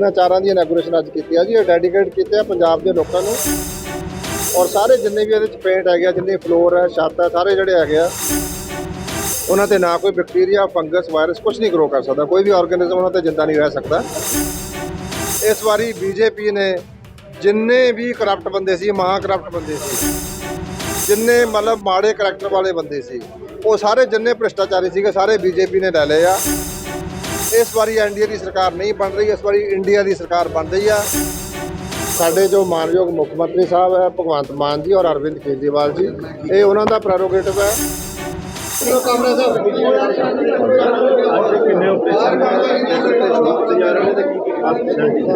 ਇਹਨਾਂ ਚਾਰਾਂ ਦੀ ਇਨੋਗ੍ਰੇਸ਼ਨ ਅੱਜ ਕੀਤੀ ਆ ਜੀ। ਇਹ ਡੈਡੀਕੇਟ ਕੀਤੇ ਆ ਪੰਜਾਬ ਦੇ ਲੋਕਾਂ ਨੂੰ। ਔਰ ਸਾਰੇ ਜਿੰਨੇ ਵੀ ਇਹਦੇ ਚ ਪੇਂਟ ਹੈਗੇ ਆ, ਜਿੰਨੇ ਫਲੋਰ ਹੈ ਛੱਤ ਹੈ ਸਾਰੇ ਜਿਹੜੇ ਹੈਗੇ ਆ, ਉਹਨਾਂ ਤੇ ਨਾ ਕੋਈ ਬੈਕਟੀਰੀਆ ਫੰਗਸ ਵਾਇਰਸ ਕੁਝ ਨਹੀਂ ਗਰੋ ਕਰ ਸਕਦਾ। ਕੋਈ ਵੀ ਆਰਗੇਨਿਜ਼ਮ ਉਹਨਾਂ ਤੇ ਜਿੰਦਾ ਨਹੀਂ ਰਹਿ ਸਕਦਾ। ਇਸ ਵਾਰੀ ਬੀਜੇਪੀ ਨੇ ਜਿੰਨੇ ਵੀ ਕਰਪਟ ਬੰਦੇ ਸੀ, ਮਹਾ ਕਰਪਟ ਬੰਦੇ ਸੀ, ਜਿੰਨੇ ਮਤਲਬ ਮਾੜੇ ਕਰੈਕਟਰ ਵਾਲੇ ਬੰਦੇ ਸੀ, ਉਹ ਸਾਰੇ ਜਿੰਨੇ ਭ੍ਰਿਸ਼ਟਾਚਾਰੀ ਸੀਗੇ, ਸਾਰੇ ਬੀਜੇਪੀ ਨੇ ਲੈ ਲਏ ਆ। ਇਸ ਵਾਰੀ ਐਨਡੀਏ ਦੀ ਸਰਕਾਰ ਨਹੀਂ ਬਣ ਰਹੀ, ਇਸ ਵਾਰੀ ਇੰਡੀਆ ਦੀ ਸਰਕਾਰ ਬਣ ਰਹੀ ਆ। ਸਾਡੇ ਜੋ ਮਾਨਯੋਗ ਮੁੱਖ ਮੰਤਰੀ ਸਾਹਿਬ ਹੈ, ਭਗਵੰਤ ਮਾਨ ਜੀ ਔਰ ਅਰਵਿੰਦ ਕੇਜਰੀਵਾਲ ਜੀ, ਇਹ ਉਹਨਾਂ ਦਾ ਪ੍ਰੈਰੋਗੇਟਿਵ ਹੈ।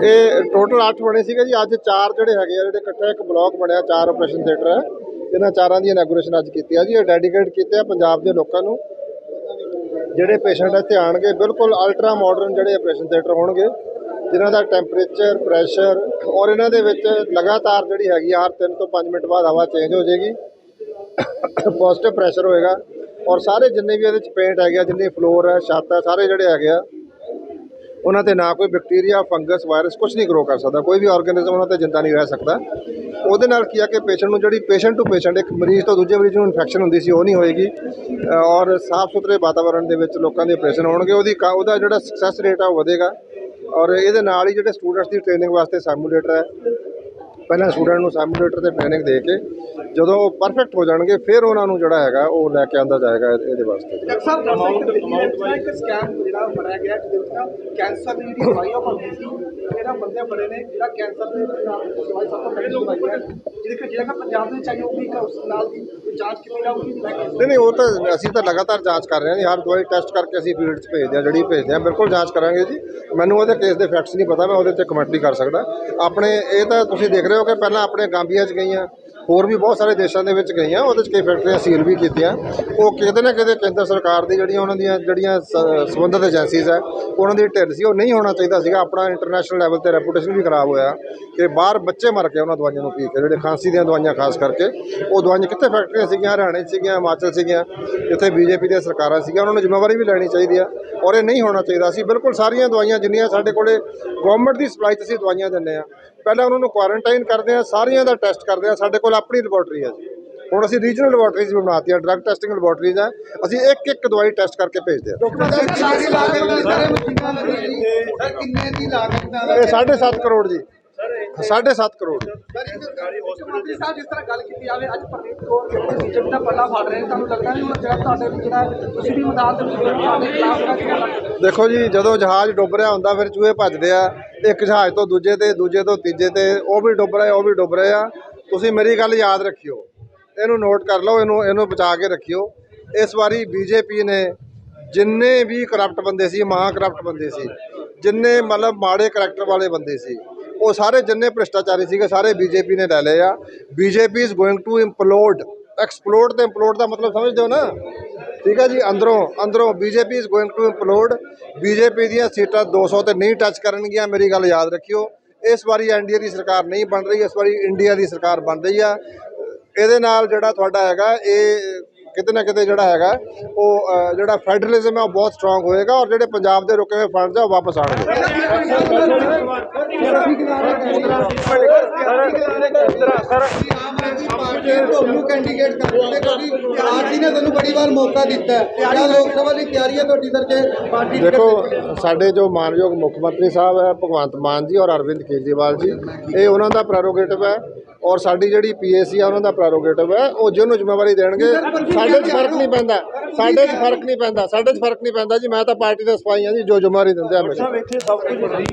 ਇਹ ਟੋਟਲ 8 ਬਣੇ ਸੀਗੇ ਜੀ, ਅੱਜ ਚਾਰ ਜਿਹੜੇ ਹੈਗੇ ਆ, ਜਿਹੜੇ ਇਕੱਠਾ ਇੱਕ ਬਲਾਕ ਬਣਿਆ, ਚਾਰ ਆਪਰੇਸ਼ਨ ਥੀਏਟਰ ਹੈ। ਇਹਨਾਂ ਚਾਰਾਂ ਦੀ ਇਨੋਗ੍ਰੇਸ਼ਨ ਅੱਜ ਕੀਤੀ ਆ ਜੀ, ਇਹ ਡੈਡੀਕੇਟ ਕੀਤੇ ਆ ਪੰਜਾਬ ਦੇ ਲੋਕਾਂ ਨੂੰ। ਜਿਹੜੇ ਪੇਸ਼ੈਂਟ ਇੱਥੇ ਆਣਗੇ ਬਿਲਕੁਲ ਅਲਟਰਾ ਮਾਡਰਨ ਜਿਹੜੇ ਆਪਰੇਸ਼ਨ ਥੀਏਟਰ ਹੋਣਗੇ ਜਿਨ੍ਹਾਂ ਦਾ ਟੈਂਪਰੇਚਰ ਪ੍ਰੈਸ਼ਰ ਔਰ ਇਹਨਾਂ ਦੇ ਵਿੱਚ ਲਗਾਤਾਰ ਜਿਹੜੀ ਹੈਗੀ ਆ, ਹਰ 3 ਤੋਂ 5 ਮਿੰਟ ਬਾਅਦ ਹਵਾ ਚੇਂਜ ਹੋ ਜਾਏਗੀ ਪੋਜ਼ਿਟਿਵ ਪ੍ਰੈਸ਼ਰ ਹੋਏਗਾ ਔਰ ਸਾਰੇ ਜਿੰਨੇ ਵੀ ਇਹਦੇ ਚ ਪੇਂਟ ਹੈਗੇ ਆ ਜਿੰਨੇ ਫਲੋਰ ਹੈ ਛੱਤ ਹੈ ਸਾਰੇ ਜਿਹੜੇ ਹੈਗੇ ਆ ਉਹਨਾਂ ਤੇ ਨਾ ਕੋਈ ਬੈਕਟੀਰੀਆ ਫੰਗਸ ਵਾਇਰਸ ਕੁਝ ਨਹੀਂ ਗਰੋ ਕਰ ਸਕਦਾ, ਕੋਈ ਵੀ ਆਰਗੇਨਿਜ਼ਮ ਉਹਨਾਂ ਤੇ ਜਿੰਦਾ ਨਹੀਂ ਰਹਿ ਸਕਦਾ। ਉਹਦੇ ਨਾਲ ਕੀ ਆ ਕਿ ਪੇਸ਼ੈਂਟ ਨੂੰ ਜਿਹੜੀ ਪੇਸ਼ੈਂਟ ਟੂ ਪੇਸ਼ੈਂਟ ਇੱਕ ਮਰੀਜ਼ ਤੋਂ ਦੂਜੇ ਮਰੀਜ਼ ਨੂੰ ਇਨਫੈਕਸ਼ਨ ਹੁੰਦੀ ਸੀ, ਉਹ ਨਹੀਂ ਹੋਏਗੀ। ਔਰ ਸਾਫ਼ ਸੁਥਰੇ ਵਾਤਾਵਰਣ ਦੇ ਵਿੱਚ ਲੋਕਾਂ ਦੇ ਆਪਰੇਸ਼ਨ ਹੋਣਗੇ, ਉਹਦੀ ਕਾ- ਉਹਦਾ ਜਿਹੜਾ ਸਕਸੈਸ ਰੇਟ ਆ ਉਹ ਵਧੇਗਾ। ਔਰ ਇਹਦੇ ਨਾਲ ਹੀ ਜਿਹੜੇ ਸਟੂਡੈਂਟਸ ਦੀ ਟ੍ਰੇਨਿੰਗ ਵਾਸਤੇ ਸੈਮੂਲੇਟਰ ਹੈ ਪਹਿਲਾਂ ਸਟੂਡੈਂਟ ਨੂੰ ਸੈਮੂਲੇਟਰ ਤੇ ਟ੍ਰੇਨਿੰਗ ਦੇ ਕੇ ਜਦੋਂ ਪਰਫੈਕਟ ਹੋ ਜਾਣਗੇ, ਫਿਰ ਉਹਨਾਂ ਨੂੰ ਜਿਹੜਾ ਹੈਗਾ ਉਹ ਲੈ ਕੇ ਆਂਦਾ ਜਾਏਗਾ ਇਹਦੇ ਵਾਸਤੇ। ਡਾਕਟਰ ਸਾਹਿਬ ਅਮਾਉਂਟ ਅਮਾਉਂਟ ਇੱਕ ਸਕੈਮ ਜਿਹੜਾ ਬਣਾਇਆ ਗਿਆ ਜਿਹਦੇ ਕੈਂਸਰ ਦੀ ਜਿਹੜੀ ਦਵਾਈ ਉਹ ਬਣਦੀ ਸੀ, ਜਿਹੜਾ ਬੰਦੇ ਬੜੇ ਨੇ, ਜਿਹੜਾ ਕੈਂਸਰ ਦੇ ਦਵਾਈ ਸਭ ਤੋਂ ਪਹਿਲੀ ਦਵਾਈ ਹੈ। ਜਿਹਦੇ ਜਿਹੜਾ ਪੰਜਾਬ ਦੇ ਵਿੱਚ ਆਈ ਹੋਊਗੀ ਉਸ ਨਾਲ ਦੀ ਜਾਂਚ ਕੀਤੀ ਜਾਊਗੀ ਨਹੀਂ ਨਹੀਂ, ਉਹ ਤਾਂ ਅਸੀਂ ਤਾਂ ਲਗਾਤਾਰ ਜਾਂਚ ਕਰ ਰਹੇ ਹਾਂ ਜੀ। ਹਰ ਦਵਾਈ ਟੈਸਟ ਕਰਕੇ ਅਸੀਂ ਫੀਲਡ 'ਚ ਭੇਜਦੇ ਹਾਂ, ਜਿਹੜੀ ਭੇਜਦੇ ਹਾਂ। ਬਿਲਕੁਲ ਜਾਂਚ ਕਰਾਂਗੇ ਜੀ। ਮੈਨੂੰ ਉਹਦੇ ਕੇਸ ਦੇ ਫੈਕਟਸ ਨਹੀਂ ਪਤਾ, ਮੈਂ ਉਹਦੇ ਤੇ ਕਮੈਂਟ ਨਹੀਂ ਕਰ ਸਕਦਾ। ਆਪਣੇ, ਇਹ ਤਾਂ ਤੁਸੀਂ ਦੇਖ ਰਹੇ ਹੋ ਕਿ ਪਹਿਲਾਂ ਆਪਣੇ ਗਾਂਬੀਆ 'ਚ ਗਈਆਂ। ਹੋਰ ਵੀ ਬਹੁਤ ਸਾਰੇ ਦੇਸ਼ਾਂ ਦੇ ਵਿੱਚ ਗਈਆਂ, ਉਹਦੇ 'ਚ ਕਈ ਫੈਕਟਰੀਆਂ ਸੀਲ ਵੀ ਕੀਤੀਆਂ। ਉਹ ਕਿਤੇ ਨਾ ਕਿਤੇ ਕੇਂਦਰ ਸਰਕਾਰ ਦੀ ਜਿਹੜੀਆਂ ਉਹਨਾਂ ਦੀਆਂ, ਜਿਹੜੀਆਂ ਸ- ਸੰਬੰਧਿਤ ਏਜੰਸੀਜ਼ ਹੈ ਉਹਨਾਂ ਦੀ ਢਿੱਲ ਸੀ। ਉਹ ਨਹੀਂ ਹੋਣਾ ਚਾਹੀਦਾ ਸੀਗਾ, ਆਪਣਾ ਇੰਟਰਨੈਸ਼ਨਲ ਲੈਵਲ ਤੇ ਰੈਪੂਟੇਸ਼ਨ ਵੀ ਖਰਾਬ ਹੋਇਆ ਕਿ ਬਾਹਰ ਬੱਚੇ ਮਰ ਗਏ ਉਹਨਾਂ ਦਵਾਈਆਂ ਨੂੰ ਪੀ ਕੇ, ਜਿਹੜੇ ਖਾਂਸੀ ਦੀਆਂ ਦਵਾਈਆਂ ਖਾਸ ਕਰਕੇ, ਉਹ ਦਵਾਈਆਂ ਕਿੱਥੇ ਫੈਕਟਰੀਆਂ ਸੀਗੀਆਂ, ਹਰਿਆਣੇ 'ਚ ਸੀਗੀਆਂ, ਹਿਮਾਚਲ ਸੀਗੀਆਂ, ਜਿੱਥੇ ਬੀਜੇਪੀ ਦੀਆਂ ਸਰਕਾਰਾਂ ਸੀਗੀਆਂ, ਉਹਨਾਂ ਨੂੰ ਜ਼ਿੰਮੇਵਾਰੀ ਵੀ ਲੈਣੀ ਚਾਹੀਦੀ ਆ ਔਰ ਇਹ ਨਹੀਂ ਹੋਣਾ ਚਾਹੀਦਾ। ਸੀ ਬਿਲਕੁਲ ਸਾਰੀਆਂ ਦਵਾਈਆਂ, ਜਿੰਨੀਆਂ ਸਾਡੇ ਕੋਲੇ ਗਵਰਨਮੈਂਟ ਦੀ ਸਪਲਾਈ 'ਚ ਅਸੀਂ ਦਵਾਈਆਂ ਦਿੰਦੇ ਆ ਪਹਿਲਾਂ ਉਹਨਾਂ ਨੂੰ ਕੁਆਰੰਟਾਈਨ ਕਰਦੇ ਆ ਸਾਰੀਆਂ ਦਾ ਟੈਸਟ ਕਰਦੇ ਆ। ਸਾਡੇ ਕੋਲ ਆਪਣੀ ਲੈਬੋਰਟਰੀ ਹੈ ਜੀ। ਹੁਣ ਅਸੀਂ ਰੀਜਨਲ ਲੈਬੋਰਟਰੀਜ਼ ਵੀ ਬਣਾਤੀਆਂ ਡਰੱਗ ਟੈਸਟਿੰਗ ਲੈਬੋਰਟਰੀਜ਼ ਆ। ਅਸੀਂ ਇੱਕ ਇੱਕ ਦਵਾਈ ਟੈਸਟ ਕਰਕੇ ਭੇਜਦੇ ਆ। ਇਹ 7.5 ਕਰੋੜ ਜੀ। 7.5 ਕਰੋੜ। ਮੰਤਰੀ ਸਾਹਿਬ ਜਿਸ ਤਰ੍ਹਾਂ ਗੱਲ ਕੀਤੀ ਜਾਵੇ ਅੱਜ ਪ੍ਰਦੀਪ ਕੌਰ ਜਿਹੜੇ ਬੀਜੇਪੀ ਦਾ ਪੱਲਾ ਫੜ ਰਹੇ ਨੇ ਤੁਹਾਨੂੰ ਲੱਗਦਾ ਨਹੀਂ ਹੁਣ ਜਿਹੜਾ ਤੁਹਾਡੇ ਵੀ ਜਿਹੜਾ ਤੁਸੀਂ ਵੀ ਮੈਦਾਨ ਦੇ ਵਿੱਚ ਤੁਹਾਡੇ ਖਿਲਾਫ ਜਿਹੜਾ ਦੇਖੋ ਜੀ ਜਦੋਂ ਜਹਾਜ਼ ਡੁੱਬ ਰਿਹਾ ਹੁੰਦਾ ਫਿਰ ਚੂਹੇ ਭੱਜਦੇ ਆ। ਇੱਕ ਜਹਾਜ਼ ਤੋਂ ਦੂਜੇ ਤੇ, ਦੂਜੇ ਤੋਂ ਤੀਜੇ ਤੇ, ਉਹ ਵੀ ਡੁੱਬ ਰਹੇ, ਉਹ ਵੀ ਡੁੱਬ ਰਹੇ ਆ। ਤੁਸੀਂ ਮੇਰੀ ਗੱਲ ਯਾਦ ਰੱਖਿਓ। ਇਹਨੂੰ ਨੋਟ ਕਰ ਲਓ, ਇਹਨੂੰ ਇਹਨੂੰ ਬਚਾ ਕੇ ਰੱਖਿਓ। ਇਸ ਵਾਰੀ ਬੀਜੇਪੀ ਨੇ ਜਿੰਨੇ ਵੀ ਕਰਪਟ ਬੰਦੇ ਸੀ, ਮਹਾ ਕਰਪਟ ਬੰਦੇ ਸੀ, ਜਿੰਨੇ ਮਤਲਬ ਮਾੜੇ ਕਰੈਕਟਰ ਵਾਲੇ ਬੰਦੇ ਸੀ, ਉਹ ਸਾਰੇ ਜਿੰਨੇ ਭ੍ਰਿਸ਼ਟਾਚਾਰੀ ਸੀਗੇ, ਸਾਰੇ ਬੀਜੇਪੀ ਨੇ ਲੈ ਲਏ ਆ। BJP is going to implode explode ਤੇ ਇੰਪਲੋਡ ਦਾ ਮਤਲਬ ਸਮਝਦੇ ਹੋ ਨਾ? ਠੀਕ ਹੈ ਜੀ ਅੰਦਰੋਂ ਅੰਦਰੋਂ BJP is going to implode BJP ਦੀਆਂ ਸੀਟਾਂ 200 ਤੇ ਨਹੀਂ ਟੱਚ ਕਰਨਗੀਆਂ ਮੇਰੀ ਗੱਲ ਯਾਦ ਰੱਖਿਓ ਇਸ ਵਾਰੀ ਐਨਡੀਏ ਦੀ ਸਰਕਾਰ ਨਹੀਂ ਬਣ ਰਹੀ ਇਸ ਵਾਰੀ ਇੰਡੀਆ ਦੀ ਸਰਕਾਰ ਬਣ ਰਹੀ ਆ ਇਹਦੇ ਨਾਲ ਜਿਹੜਾ ਤੁਹਾਡਾ ਹੈਗਾ ਇਹ ਕਿਤੇ ਨਾ ਕਿਤੇ ਜਿਹੜਾ ਹੈਗਾ ਉਹ ਜਿਹੜਾ ਫੈਡਰਲਿਜ਼ਮ ਹੈ ਉਹ ਬਹੁਤ ਸਟਰੋਂਗ ਹੋਏਗਾ ਔਰ ਜਿਹੜੇ ਪੰਜਾਬ ਦੇ ਰੁਕੇ ਹੋਏ ਫੰਡਸ ਆ ਉਹ ਵਾਪਸ ਆਉਣਗੇ ਤੁਹਾਨੂੰ ਕੈਂਡੀਡੇਟ ਕਰ ਨੇ ਤੁਹਾਨੂੰ ਬੜੀ ਵਾਰ ਮੌਕਾ ਦਿੱਤਾ ਹੈ। ਕਿਆ ਲੋਕ ਸਭਾ ਦੀ ਤਿਆਰੀ ਹੈ ਤੁਹਾਡੀ ਸਰ ਜੇ ਪਾਰਟੀ ਦੇਖੋ ਸਾਡੇ ਜੋ ਮਾਨਯੋਗ ਮੁੱਖ ਮੰਤਰੀ ਸਾਹਿਬ ਹੈ ਭਗਵੰਤ ਮਾਨ ਜੀ ਔਰ ਅਰਵਿੰਦ ਕੇਜਰੀਵਾਲ ਜੀ ਇਹ ਉਹਨਾਂ ਦਾ ਪ੍ਰੈਰੋਗੇਟਿਵ ਹੈ ਔਰ ਸਾਡੀ ਜਿਹੜੀ ਪੀਏਸੀ ਆ ਉਹਨਾਂ ਦਾ ਪ੍ਰੈਰੋਗੇਟਿਵ ਹੈ ਉਹ ਜਿਹਨੂੰ ਜ਼ਿੰਮੇਵਾਰੀ ਦੇਣਗੇ ਸਾਡੇ 'ਚ ਫ਼ਰਕ ਨਹੀਂ ਪੈਂਦਾ ਸਾਡੇ 'ਚ ਫ਼ਰਕ ਨਹੀਂ ਪੈਂਦਾ ਸਾਡੇ 'ਚ ਫ਼ਰਕ ਨਹੀਂ ਪੈਂਦਾ ਜੀ ਮੈਂ ਤਾਂ ਪਾਰਟੀ ਦਾ ਸਿਪਾਹੀ ਹਾਂ ਜੀ ਜੋ ਜ਼ਿੰਮੇਵਾਰੀ ਦਿੰਦੇ ਆ ਮੈਨੂੰ ਇੱਥੇ ਸਭ ਕੁਝ ਫ੍ਰੀ